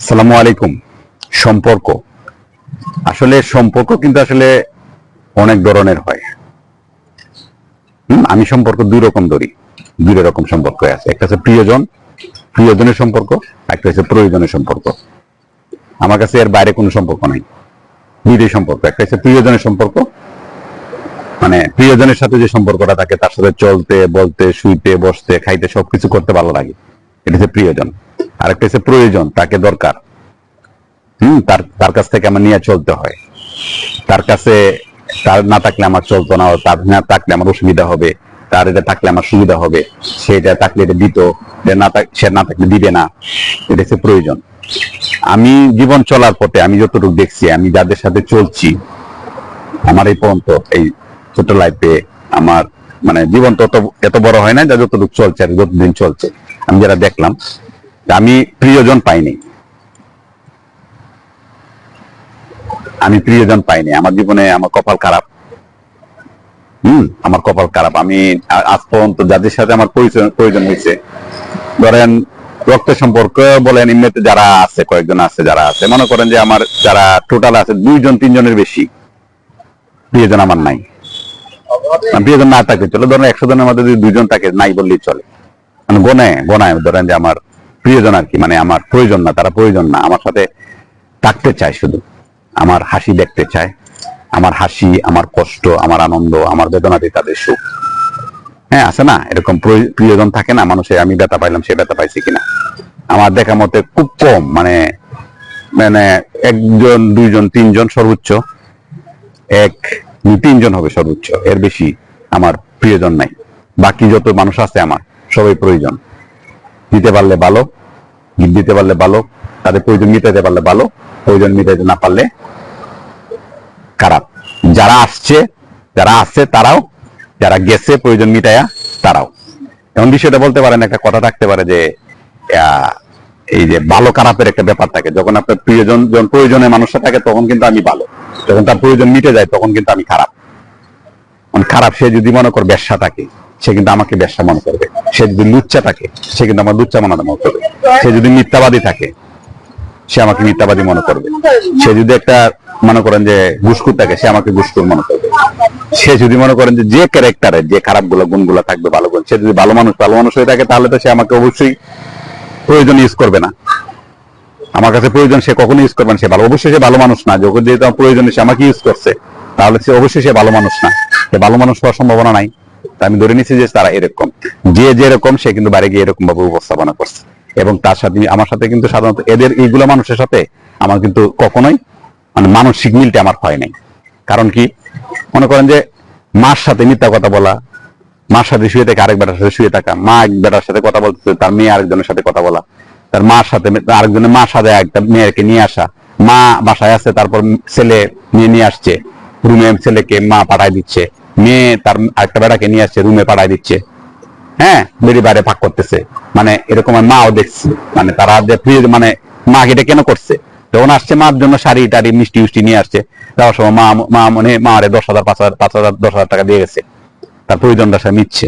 সালামু আলাইকুম। সম্পর্ক। আসলে সম্পর্ক কিন্তু আসলে অনেক ধরনের হয়। আমি সম্পর্ক দুই রকম ধরি। দুই রকম সম্পর্ক আছে। একটা হচ্ছে প্রিয়জন, প্রিয়জনের সম্পর্ক একটা হচ্ছে প্রয়োজনের সম্পর্ক। আমার কাছে এর বাইরে কোনো সম্পর্ক নাই। দুইটাই সম্পর্ক। একটা হচ্ছে প্রিয়জনের সম্পর্ক মানে প্রিয়জনের সাথে যে সম্পর্কটা থাকে, তার সাথে চলতে, বলতে, শুইতে, বসতে, খাইতে সবকিছু করতে ভালো লাগে। এটা হচ্ছে প্রিয়জন। আর একটা হচ্ছে প্রয়োজন, তাকে দরকার। হম, তার তার কাছ থেকে আমার নিয়ে চলতে হয়। তার কাছে তার না থাকলে আমার চলতো না, তার না থাকলে আমার অসুবিধা হবে, তার এটা থাকলে আমার সুবিধা হবে সেটা থাকলে এটা দিত সে না থাকলে দিবে না, এটা হচ্ছে প্রয়োজন। আমি জীবন চলার পথে আমি যতটুকু দেখছি, আমি যাদের সাথে চলছি, আমার এই পর্যন্ত এই ছোট লাইফে আমার মানে জীবন তো এত বড় হয় না যা যতটুকু চলছে আর যতদিন চলছে। আমি যারা দেখলাম আমি প্রিয়জন পাইনি। আমি প্রিয়জন পাইনি। আমার জীবনে আমার কপাল খারাপ। হম, আমার কপাল খারাপ। আমি আজ পর্যন্ত যাদের সাথে আমার প্রয়োজন হয়েছে, ধরেন রক্ত সম্পর্ক বলেন এমনিতে যারা আছে, কয়েকজন আছে যারা আছে, মনে করেন যে আমার যারা টোটাল আছে দুইজন, তিনজনের বেশি। প্রিয়জন আমার নাই। প্রিয়জন না থাকে চলে। ধরেন একশো জনের মধ্যে যদি দুইজন থাকে, নাই বললেই চলে। মানে গনে গনায় ধরেন যে আমার প্রিয়জন আর কি মানে আমার প্রয়োজন না, তারা প্রয়োজন না। আমার সাথে থাকতে চায় শুধু। আমার হাসি দেখতে চায়। আমার হাসি, আমার কষ্ট, আমার আনন্দ, আমার বেদনাতে তাদের সুখ। হ্যাঁ আছে না? এরকম প্রিয়জন থাকে না, মানুষে আমি ব্যথা পাইলাম, সে ব্যথা পাইছি কিনা? আমার দেখা মতে খুব কম মানে মানে একজন, দুইজন, তিনজন সর্বোচ্চ। এক তিনজন হবে সর্বোচ্চ। এর বেশি আমার প্রিয়জন নাই। বাকি যত মানুষ আছে আমার, সবাই প্রয়োজন। দিতে পারলে ভালো। গিফট দিতে পারলে ভালো, তাদের প্রয়োজন মিটাইতে পারলে ভালো, প্রয়োজন মিটাইতে না পারলে খারাপ। যারা আসছে যারা আসছে তারাও, যারা গেছে প্রয়োজন মিটায়া তারাও। এমন বিষয়টা বলতে পারেন, একটা কথা থাকতে পারে যে এই যে ভালো খারাপের একটা ব্যাপার থাকে। যখন আপনার প্রিয়জন, যখন প্রয়োজনে মানুষটা থাকে, তখন কিন্তু আমি ভালো। যখন তার প্রয়োজন মিটে যায়, তখন কিন্তু আমি খারাপ। খারাপ সে যদি মনে করে ব্যবসা থাকে, সে কিন্তু আমাকে ব্যবসা মনে করবে। সে যদি লুচ্চা থাকে, সে কিন্তু আমার লুচ্চা মনে মনে করবে। সে যদি মিথ্যাবাদী থাকে, সে আমাকে মিথ্যাবাদী মনে করবে। সে যদি একটা মনে করেন যে ঘুসকুর থাকে, সে আমাকে ঘুসকুর মনে করবে। সে যদি মনে করেন যে যে ক্যারেক্টারের যে খারাপগুলো গুণগুলো থাকবে ভালো গুণ, সে যদি ভালো মানুষ ভালো মানুষ হয়ে থাকে, তাহলে তো সে আমাকে অবশ্যই প্রয়োজন ইউজ করবে না। আমার কাছে প্রয়োজন সে কখনো ইউজ করবে না, সে ভালো, অবশ্যই সে ভালো মানুষ না। যখন যেহেতু আমার প্রয়োজনে সে আমাকে ইউজ করছে, তাহলে সে অবশ্যই সে ভালো মানুষ না। সে ভালো মানুষ হওয়ার সম্ভাবনা নাই। আমি ধরে নিচ্ছি যে তারা এরকম। যে যেরকম, সে কিন্তু বাইরে গিয়ে এরকম ভাবে উপস্থাপনা করছে। এবং তার সাথে, আমার সাথে কিন্তু সাধারণত এদের এইগুলো মানুষের সাথে আমার কিন্তু কখনোই মানে মানসিক মিলটা আমার হয় নাই। কারণ কি? মনে করেন যে মার সাথে মিথ্যা কথা বলা, মার সাথে শুয়ে থেকে আরেক বেটার সাথে শুয়ে থাকা, মা এক বেটার সাথে কথা বলতেছে, তার মেয়ে আরেকজনের সাথে কথা বলা, তার মার সাথে আরেকজনের মার সাথে একটা মেয়েকে নিয়ে আসা, মা বাসায় আছে, তারপর ছেলে নিয়ে নিয়ে আসছে, রুমে ছেলেকে মা পাঠায় দিচ্ছে মেয়ে তার আরেকটা বেটাকে নিয়ে আসছে রুমে পাঠায় দিচ্ছে। হ্যাঁ বেরি বাইরে ভাগ করতেছে। মানে এরকম মাও দেখছি। মানে তারা যে প্রিয় মানে মা এটা কেন করছে? যখন আসছে মার জন্য শাড়ি টাড়ি মিষ্টি উষ্টি নিয়ে আসছে, যাওয়ার সময় মা মা মনে মা আরে দশ হাজার, পাঁচ হাজার পাঁচ হাজার, দশ হাজার টাকা দিয়ে গেছে। তার প্রয়োজনটা সে নিচ্ছে।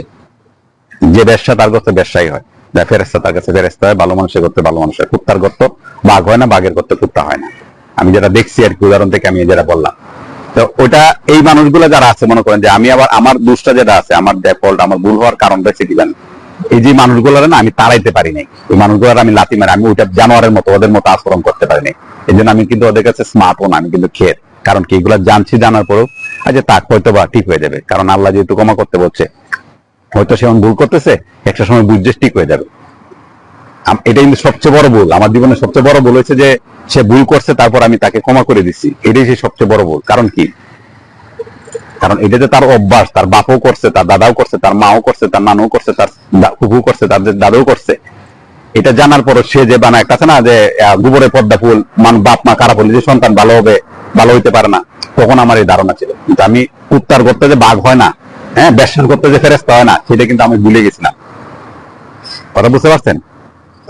যে ব্যবসা তার করতে ব্যবসায়ী হয়। যা ফেরেস্তা তার কাছে ফেরেস্তা হয় ভালো মানুষের করতে ভালো মানুষের, কুত্তার করতে। বাঘ হয় না, বাঘের করতে কুত্তা হয় না। আমি যেটা দেখছি আর কি, উদাহরণ থেকে আমি যেটা বললাম। তো ওটা এই মানুষগুলো যারা আছে, মনে করেন যে আমি আবার আমার দোষটা যেটা আছে, আমার ফল্ট আমার ভুল হওয়ার কারণটা কি জানেন? এই যে মানুষগুলো না, আমি তাড়াইতে পারি নাই। ওই মানুষগুলোর আমি লাথি মারি, আমি ওইটা জানোয়ারের মতো, ওদের মতো আচরণ করতে পারি নাই। এই জন্য আমি কিন্তু ওদের কাছে স্মার্টফোন আমি কিন্তু খেয়ে কারণ কি, এগুলো জানছি, জানার পরেও আচ্ছা তাক হয়তো বা ঠিক হয়ে যাবে। কারণ আল্লাহ যেহেতু ক্ষমা করতে বলছে, হয়তো সে ভুল করতেছে, একটা সময় বুঝছে ঠিক হয়ে যাবে। এটা কিন্তু সবচেয়ে বড় ভুল। আমার জীবনে সবচেয়ে বড় ভুল হয়েছে যে সে ভুল করছে, তারপর আমি তাকে ক্ষমা করে দিচ্ছি এটাই সে সবচেয়ে বড় ভুল। কারণ কি? কারণ এটা যে তার অভ্যাস, তার বাপও করছে, তার দাদাও করছে, তার মাও করছে, তার নানু করছে, তার ফুফু করছে, তার দাদাও করছে। এটা জানার পর সে যে বানায় আছে না যে গোবরে পদ্মা ফুল, মান, বাপ, মা খারাপ হলে যে সন্তান ভালো হবে, ভালো হইতে পারে না, তখন আমার এই ধারণা ছিল। কিন্তু আমি উত্তার করতে যে বাঘ হয় না হ্যাঁ ব্যবসা করতে যে ফেরেস্তা হয় না, সেটা কিন্তু আমি ভুলে গেছিলাম। কথা বুঝতে পারছেন?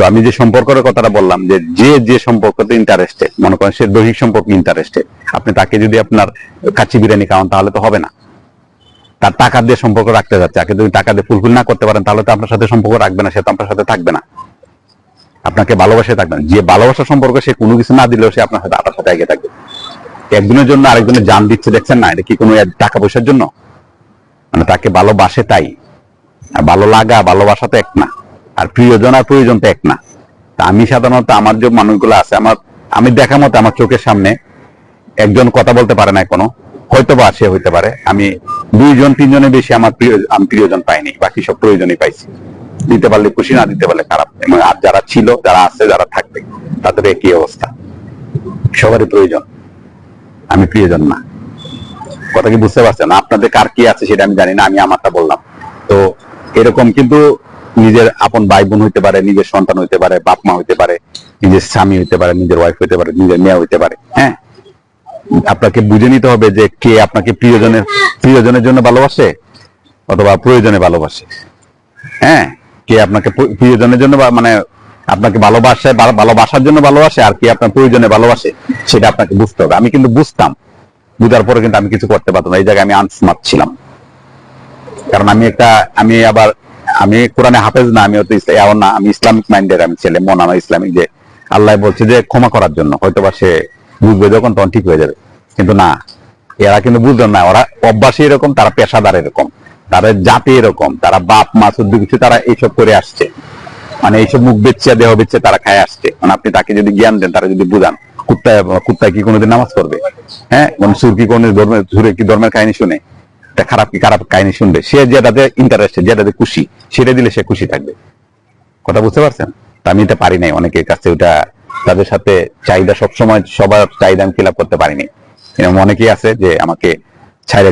তো আমি যে সম্পর্কের কথাটা বললাম, যে যে যে সম্পর্কতে ইন্টারেস্টেড মনে করেন সে দৈহিক সম্পর্কে ইন্টারেস্টেড আপনি তাকে যদি আপনার কাচ্চি বিরিয়ানি খাওয়ান, তাহলে তো হবে না। তার টাকা দিয়ে সম্পর্ক রাখতে যাচ্ছে তাকে যদি টাকা দিয়ে ফুলফিল না করতে পারেন, তাহলে তো আপনার সাথে সম্পর্ক রাখবে না, সে তো আপনার সাথে থাকবে না। আপনাকে ভালোবাসে থাকবেন যে ভালোবাসা সম্পর্কে সে কোনো কিছু না দিলেও সে আপনার সাথে আপনার সাথে এগিয়ে থাকবে। একদিনের জন্য আরেকজনের জান দিচ্ছে, দেখছেন না? এটা কি কোনো টাকা পয়সার জন্য? মানে তাকে ভালোবাসে তাই। ভালো লাগা, ভালোবাসা তো এক না। আর প্রিয়জন আর প্রয়োজন তো এক না। তা আমি সাধারণত আমার যে মানুষগুলো আছে, আমার, আমি দেখা মতো আমার চোখের সামনে একজন কথা বলতে পারে না কোনো হয়তো বা সে হইতে পারে। আমি দুইজন, তিনজনের বেশি আমার প্রিয়, আমি প্রিয়জন পাইনি, বাকি সব প্রয়োজনই পাইছি। দিতে পারলে খুশি, না দিতে পারলে খারাপ। এবং আর যারা ছিল, যারা আছে, যারা থাকবে, তাদের একই অবস্থা। সবারই প্রয়োজন। আমি প্রিয়জন না। কথা কি বুঝতে পারছেন? আপনাদের কার কি আছে সেটা আমি জানি না, আমি আমারটা বললাম। তো এরকম কিন্তু নিজের আপন ভাই বোন হইতে পারে, নিজের সন্তান হইতে পারে বাপ মা হইতে পারে, নিজের স্বামী হইতে পারে, নিজের ওয়াইফ হইতে পারে, নিজের মেয়ে হইতে পারে হ্যাঁ? আপনাকে বুঝে নিতে হবে যে কে আপনাকে প্রিয়জনের প্রিয়জনের জন্য ভালোবাসে অথবা প্রয়োজনে ভালোবাসে হ্যাঁ? কে আপনাকে প্রিয়জনের জন্য মানে আপনাকে ভালোবাসে ভালোবাসার জন্য ভালোবাসে আর কি আপনার প্রয়োজনে ভালোবাসে, সেটা আপনাকে বুঝতে হবে। আমি কিন্তু বুঝতাম, বুঝার পরে কিন্তু আমি কিছু করতে পারতাম না। এই জায়গায় আমি আনস্মার্ট ছিলাম। কারণ আমি একটা, আমি আবার আমি কোরআনে হাফেজ না, আমি হয়তো এমন না, আমি ইসলামিক মাইন্ডের আমি ছেলে, মন আমার ইসলামিক যে আল্লাহ বলছে যে ক্ষমা করার জন্য হয়তো বা সে বুঝবে যখন, তখন ঠিক হয়ে যাবে। কিন্তু না, এরা কিন্তু বুঝলো না, ওরা অভ্যাসী এরকম, তারা পেশাদার এরকম তাদের জাতি এরকম, তারা বাপ, মা শুদ্ধ কিছু তারা এইসব করে আসছে। মানে এইসব মুখ বেচ্ছে দেহ বেচ্ছে তারা খায় আসছে। মানে আপনি তাকে যদি জ্ঞান দেন, তারা যদি বুঝান, কুত্তায় কুত্তায় কি কোনোদিন নামাজ পড়বে? হ্যাঁ? কোন সুর কি কোন ধর্মের সুরে কি ধর্মের কাহিনী শুনে? এটা খারাপ কি খারাপ কাহিনী শুনবে? সে যেটাতে ইন্টারেস্টেড যেটাতে খুশি, সেটা দিলে সে খুশি থাকবে। কথা বুঝতে পারছেন? আমি এটা পারি নাই, অনেকের কাছে ওটা তাদের সাথে চাহিদা সবসময় সবার চাহিদা আমি ফিল করতে পারিনি। এরকম অনেকেই আছে যে আমাকে ছাইরে